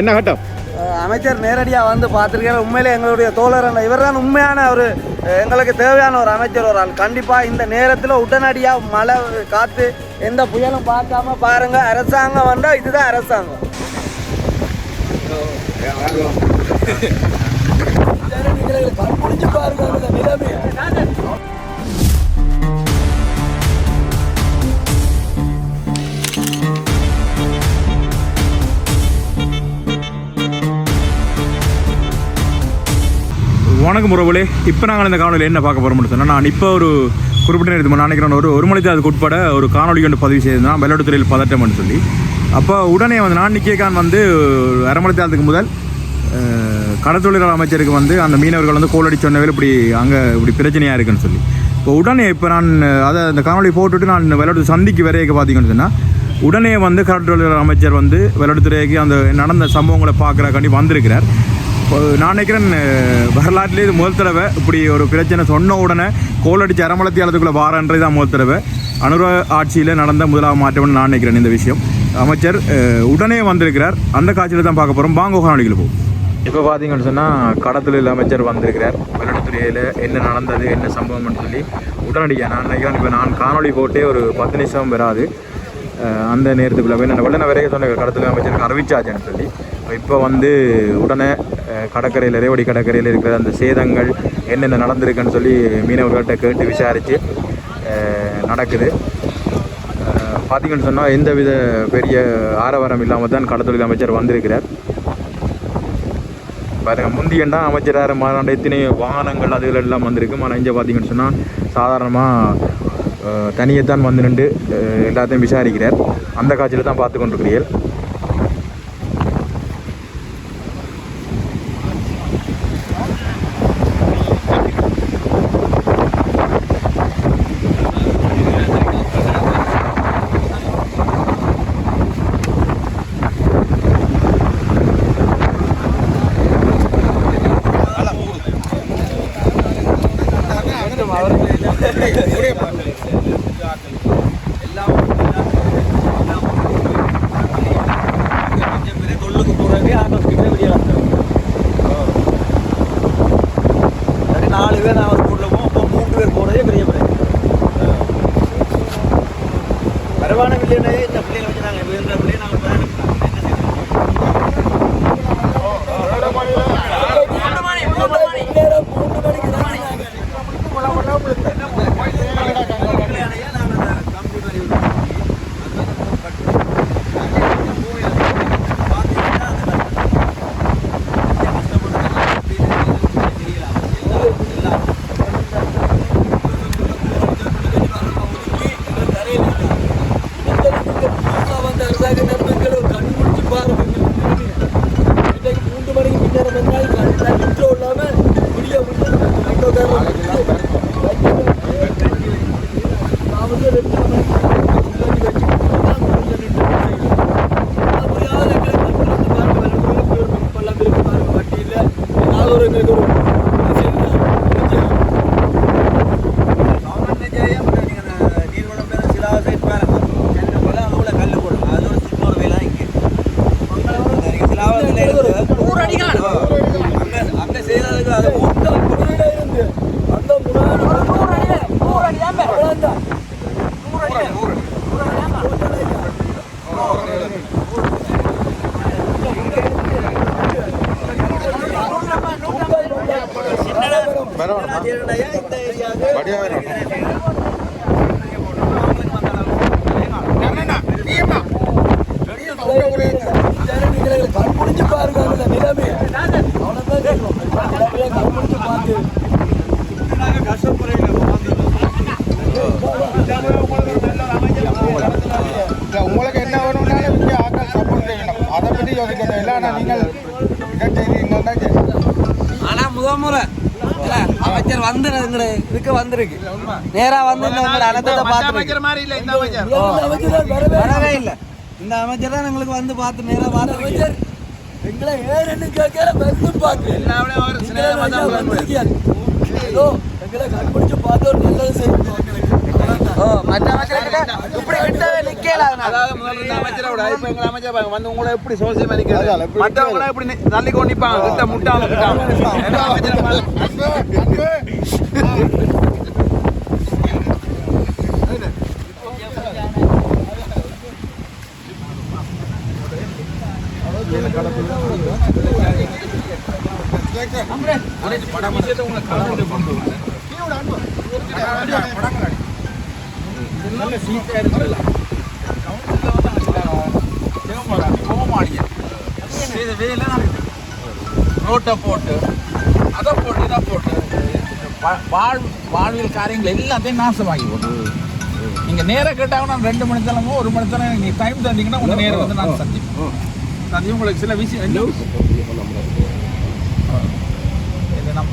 என்ன கட்டம்? அமைச்சர் நேரடியாக வந்து பார்த்துருக்காரு உண்மையிலே எங்களுடைய தோழர் இவர் தான் உண்மையான ஒரு எங்களுக்கு தேவையான ஒரு அமைச்சர் ஒரு ஆள். கண்டிப்பாக இந்த நேரத்தில் உடனடியாக மழை காற்று எந்த புயலும் பார்க்காம பாருங்க. அரசாங்கம் வந்தால் இதுதான் அரசாங்கம். பாருங்க நிலைமையை வணக்கம் உறவுகளே. இப்போ நாங்கள் இந்த காணொலியில் என்ன பார்க்க போகிறோம்னு சொன்னால் நான் இப்போ ஒரு குறிப்பிட்ட நேரத்துக்கு நினைக்கிறேன் ஒரு ஒரு மணிக்கு அதுக்கு உட்பட ஒரு காணொலி ஒன்று பதிவு செய்திருந்தான் வெள்ளாட்டுத்துறையில் பதட்டம்னு சொல்லி. அப்போ உடனே வந்து நான் நிக்கேகான் வந்து ஒரு அரை மணி முதல் கடத்தொழிலாளர் அமைச்சருக்கு வந்து அந்த மீனவர்கள் வந்து கோலடி சொன்னவே இப்படி அங்கே இப்படி பிரச்சனையாக இருக்குன்னு சொல்லி. இப்போ உடனே இப்போ நான் அதை அந்த காணொலி போட்டுட்டு நான் விளையாட்டு சந்திக்கு வரையக்க பார்த்தீங்கன்னு சொன்னால் உடனே வந்து கடற்றொழிலாளர் அமைச்சர் வந்து விளையாட்டுத்துறைக்கு அந்த நடந்த சம்பவங்களை பார்க்குறக்காண்டி வந்திருக்கிறார். நான் நினைக்கிறேன் வரலாற்றிலே இது முதல் தடவை. இப்படி ஒரு பிரச்சனை சொன்ன உடனே கோல் அடிச்சு அரமலத்தி அளத்துக்குள்ளே வாரன்றது தான் முதல் தடவை. அனுர ஆட்சியில் நடந்த முதலாக மாற்றம்னு நான் நினைக்கிறேன் இந்த விஷயம். அமைச்சர் உடனே வந்திருக்கிறார். அந்த காட்சியில் தான் பார்க்க போகிறோம் பாங்கோ காணொலிகள் போகும் இப்போ பார்த்தீங்கன்னு சொன்னால் கடத்தொழில் அமைச்சர் வந்திருக்கிறார். வெள்ளத்துறையில் என்ன நடந்தது என்ன சம்பவம்னு சொல்லி உடனடியாக நான் நினைக்கிறேன் இப்போ நான் காணொளி போட்டே ஒரு பத்து நிமிஷம் வராது. அந்த நேரத்துக்குள்ளே போய் நான் வெள்ளன விரைய சொன்ன கடத்தொழில் அமைச்சருக்கு அறிவிச்சாச்சுன்னு சொல்லி இப்போ வந்து உடனே கடற்கரையில் ரேவடி கடற்கரையில் இருக்கிற அந்த சேதங்கள் என்னென்ன நடந்திருக்குன்னு சொல்லி மீனவர்கள்ட்ட கேட்டு விசாரித்து நடக்குது. பார்த்தீங்கன்னு சொன்னால் எந்தவித பெரிய ஆரவாரம் இல்லாமல் தான் கடத்தொழில் அமைச்சர் வந்திருக்கிறார். பாருங்க முந்தியண்டா அமைச்சராக மாறாண்ட எத்தனை வாகனங்கள் அதுகள் எல்லாம் வந்திருக்கு. ஆனால் இங்கே பார்த்தீங்கன்னு சொன்னால் சாதாரணமாக தனியைத்தான் வந்து நின்று எல்லாத்தையும் விசாரிக்கிறார். அந்த காட்சியில் தான் பார்த்து கொண்டிருக்கிறீர்கள். 떨어내도록 உங்களுக்கு என்ன வேணும்னாலும் இங்கே ஆக்கள் சப்போர்ட் செய்யணும். அதை பற்றி யோசிக்கணும். இல்லைன்னா நீங்கள் இதை செய்தீங்கன்னா சரி. ஆனா முத முறை இல்ல, அமைச்சர் வந்து இதுக்கு வந்திருக்கு. நேரா வந்து இந்த அனந்தத்தை பார்த்து மாதிரி இல்லை இந்த அமைச்சர். வரவே இல்ல. இந்த அமைச்சர் தான் எங்களுக்கு வந்து பார்த்து நேரா பார்த்து எங்களை ஏன்னு கேட்கல வந்து பார்த்து எல்லாமே அவர் சின்ன ஓ மற்ற அமைச்சர்கிட்ட இப்படி கிட்டவே நிக்கல அதாவது முதல்ல இருந்த அமைச்சரை விட இப்ப எங்க அமைச்சர் பாருங்க, வந்து உங்களை எப்படி சோசியம் நிக்கிறது அதான், எப்படி மற்றவங்க எப்படி நி- தள்ளி கொண்டு நிப்பாங்க கிட்ட முட்டாள கிட்டாங்க எங்க அமைச்சரை பாருங்க. இது வேலை நடக்குது. ரோட்டை போட்டு அதை போட்டு இதை போட்டு. வாழ் வாழ்வியல் காரியங்கள் எல்லாத்தையும் நாசமாகி போட்டு. நீங்க நேரம் கேட்டாங்கன்னா ரெண்டு மணி தரமோ ஒரு மணி தரம் நீங்க டைம் தந்தீங்கன்னா உங்க நேரம் வந்து நான் சந்திப்போம். சந்திப்போம் உங்களுக்கு சில விஷயம் நம்ம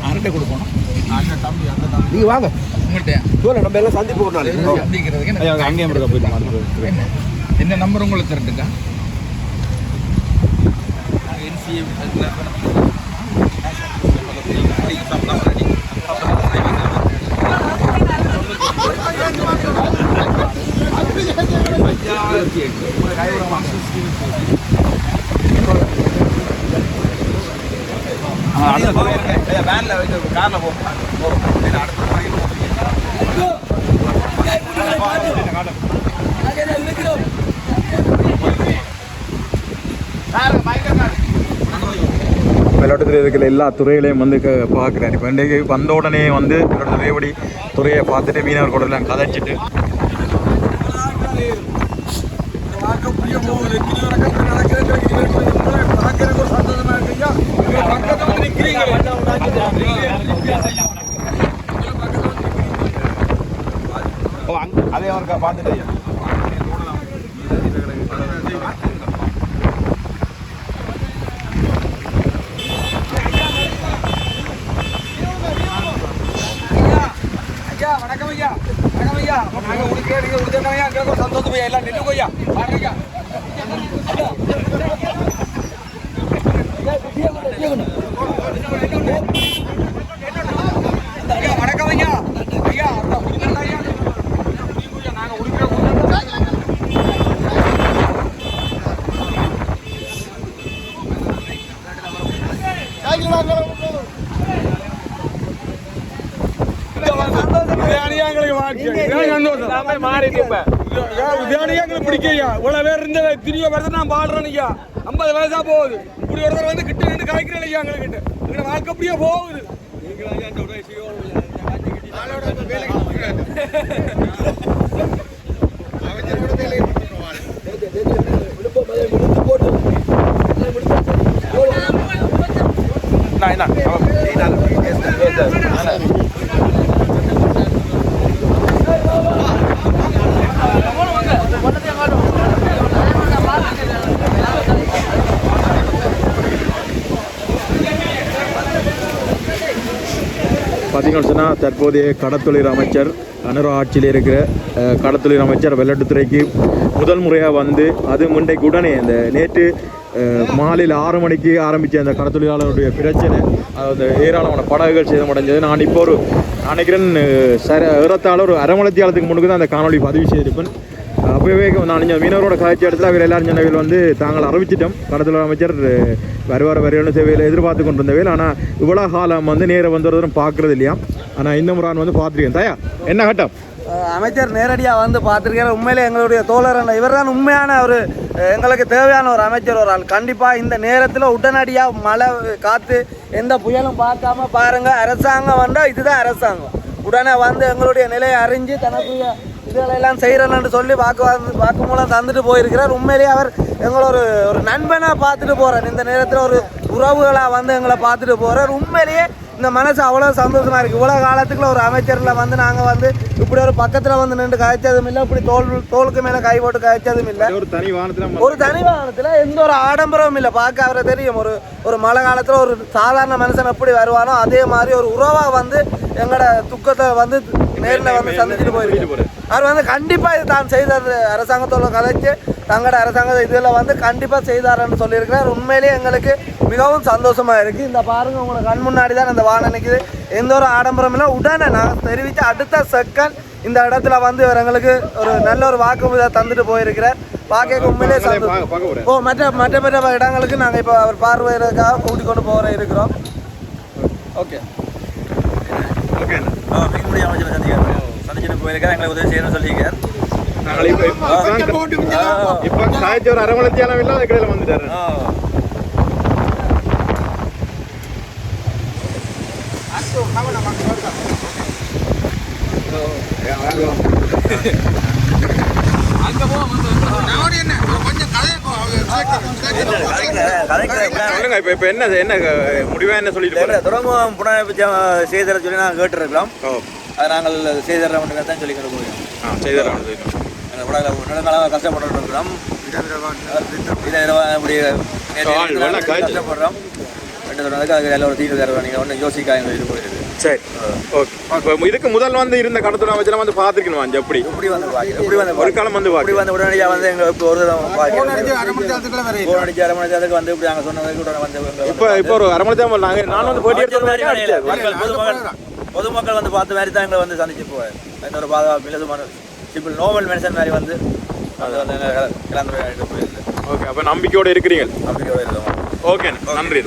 யார்கிட்ட கொடுக்கணும் அந்த தம்பி அந்த தம்பி. நீங்க வாங்க. உங்கள்கிட்ட நம்ம எல்லாம் சந்திப்பு நாள். சந்திக்கிறதுக்கு அங்கேயும் இருக்க. போயிட்டு என்ன? என்ன நம்பர் உங்களுக்கு தரட்டுக்கா? என்சிஏ வேன்ல வைக்க கார்ல போ. விளையாட்டுத்துறை இருக்கிற எல்லா துறைகளையும் வந்து க- பார்க்குறாரு. இப்போ இன்றைக்கு வந்த உடனே வந்து விளையாட்டுத்துறை எப்படி துறையை பார்த்துட்டு மீனவர் கூட எல்லாம் கதைச்சிட்டு நடக்கிறது. உங்களை பார்க்கறதுக்கு அதே அவருக்கா பார்த்துட்டு ஐயா வணக்கம் ஐயா வணக்கம் ஐயா ஐயா எங்களுக்கு சந்தோஷம் ஐயா எல்லாம் நின்று ஐயா பாருங்க ஐயா ஐம்பது வயசா போகுது இப்படி ஒருத்தர் வந்து கிட்ட நின்று காய்க்கிறேன் ஐயா எங்களுக்கு கிட்ட எங்க வாழ்க்கை அப்படியே போகுது. பார்த்தீங்கன்னு சொன்னால் தற்போதைய கடத்தொழில் அமைச்சர் அனுரா ஆட்சியில் இருக்கிற கடத்தொழில் அமைச்சர் வெள்ளட்டுத்துறைக்கு முதல் முறையாக வந்து அது முன்னைக்கு உடனே இந்த நேற்று மாலையில் ஆறு மணிக்கு ஆரம்பித்த அந்த கடத்தொழிலாளருடைய பிரச்சனை அந்த ஏராளமான படகுகள் சேதமடைஞ்சது. நான் இப்போ ஒரு நான் நினைக்கிறேன் சர ஏறத்தாழ ஒரு அரை மணித்தியாலத்துக்கு முன்னுக்கு தான் அந்த காணொலி பதிவு செய்திருப்பேன். இப்போவே நான் மீனவரோட காய்ச்சி இடத்துல அவர் எல்லாரும் சொன்னவையில் வந்து தாங்கள் அறிவிச்சிட்டோம். கடத்தொழில் அமைச்சர் வருவார் வருவார வரையான சேவையில் எதிர்பார்த்து கொண்டு இருந்தவையில் ஆனால் இவ்வளோ காலம் வந்து நேரம் வந்து ஒரு பார்க்கறது இல்லையா? ஆனால் இந்த முறான் வந்து பார்த்துருக்கேன் தயா என்ன கட்டம்? அமைச்சர் நேரடியாக வந்து பார்த்துருக்கேன் உண்மையிலே எங்களுடைய தோழர் இவர் தான் உண்மையான ஒரு எங்களுக்கு தேவையான ஒரு அமைச்சர் ஒரு ஆள். கண்டிப்பாக இந்த நேரத்தில் உடனடியாக மழை காற்று எந்த புயலும் பார்க்காம பாருங்கள் அரசாங்கம் வந்தால் இதுதான் அரசாங்கம். உடனே வந்து எங்களுடைய நிலையை அறிஞ்சு தனக்குரிய இதுகளெல்லாம் செய்கிறேன்னு சொல்லி வாக்கு வாக்குமூலம் தந்துட்டு போயிருக்கிறார். உண்மையிலேயே அவர் எங்களை ஒரு ஒரு நண்பனாக பார்த்துட்டு போகிறார் இந்த நேரத்தில் ஒரு உறவுகளாக வந்து எங்களை பார்த்துட்டு போகிறார் உண்மையிலேயே இந்த மனசு அவ்வளோ சந்தோஷமா இருக்கு. இவ்வளோ காலத்துக்குள்ள ஒரு அமைச்சர்ல வந்து நாங்கள் வந்து இப்படி ஒரு பக்கத்தில் வந்து நின்று காய்ச்சதும் இல்லை. இப்படி தோல் தோலுக்கு மேலே கை போட்டு காய்ச்சதும் இல்லை. ஒரு தனி வாகனத்தில் ஒரு தனி வாகனத்தில் எந்த ஒரு ஆடம்பரமும் இல்லை. பார்க்க அவரை தெரியும். ஒரு ஒரு மழை காலத்தில் ஒரு சாதாரண மனுஷன் எப்படி வருவானோ அதே மாதிரி ஒரு உறவாக வந்து எங்களோட துக்கத்தை வந்து நேரில் வந்து சந்திச்சுட்டு போயிருக்கு அவர் வந்து கண்டிப்பாக இது தான் செய்த அரசாங்கத்தோட கதைச்சு தங்களோட அரசாங்க இதில் வந்து கண்டிப்பாக செய்தாருன்னு சொல்லியிருக்கிறார். உண்மையிலேயே எங்களுக்கு மிகவும் சந்தோஷமாக இருக்குது இந்த பாருங்க உங்களை கண் முன்னாடி தான் அந்த வானம் நிற்குது எந்த ஒரு ஆடம்பரம் இல்லை. உடனே நான் தெரிவித்து அடுத்த செகண்ட் இந்த இடத்துல வந்து இவர் எங்களுக்கு ஒரு நல்ல ஒரு வாக்குறுதி தந்துட்டு போயிருக்கிறார். பார்க்க உண்மையிலே சந்தோஷம். ஓ மற்ற மற்ற மற்ற இடங்களுக்கு நாங்கள் இப்போ அவர் பார்வையிறதுக்காக கூட்டிக் கொண்டு போகிற இருக்கிறோம். ஓகே. ஓகே. மீன்பிடி அமைச்சர் சந்திக்கிறார். சந்திச்சுட்டு போயிருக்கார் எங்களுக்கு உதவி செய்யணும்னு சொல்லியிருக்கார். இப்போ இப்போ இப்போ சாய்ச்சி ஒரு அரை மணி தியானம் இல்லை அது கடையில் வந்துட்டாரு சொல்லுங்க இப்போ இப்போ என்ன என்ன முடிவா என்ன சொல்லிட்டு துறைமுகம் புனரமைப்பு செய்தர சொல்லி நாங்கள் கேட்டுருக்கிறோம். ஓ. அதை நாங்கள் செய்தர மட்டும் தான் சொல்லி கொண்டு போகிறோம் ஆ செய்தரேன் செய்தரேன் எங்கள் உடல நெடுங்காலம் கஷ்டப்பட்டு இருக்கிறோம். கஷ்டப்படுறோம். ரெண்டு தடவைக்கு அதுக்கு எல்லாம் ஒரு தீர்வு தருவோம் நீங்கள் ஒன்றும் யோசிக்காங்க இது போயிடுது. சரி. ஓகே. இதுக்கு முதல் வந்து இருந்த கடத்துறை அமைச்சரை வந்து பார்த்துக்கணும் வாஞ்சி அப்படி இப்படி வந்து இப்படி வந்து ஒரு காலம் வந்து இப்படி வந்து உடனடியாக வந்து எங்களுக்கு ஒரு தடவை அரை மணி நேரத்துக்குள்ள வர ஃபோன் அடிச்சு அரை மணி நேரத்துக்கு வந்து இப்படி நாங்கள் சொன்னதுக்கு உடனே வந்து இப்போ இப்போ ஒரு அரை மணி நேரம் நாங்கள் நான் வந்து போட்டி எடுத்த பொதுமக்கள் பொதுமக்கள் வந்து பார்த்த மாதிரி தான் எங்களை வந்து சந்திச்சு போவேன் எந்த ஒரு பாதுகாப்பு இல்லை. சும்மா சிம்பிள் நோபல் மென்ஷன் மாதிரி வந்து அது வந்து கலந்துரையாடிட்டு போயிருக்கு ஓகே. அப்போ நம்பிக்கையோட இருக்கிறீங்க. அப்படி போயிருந்தோம் ஓகே. நன்றி.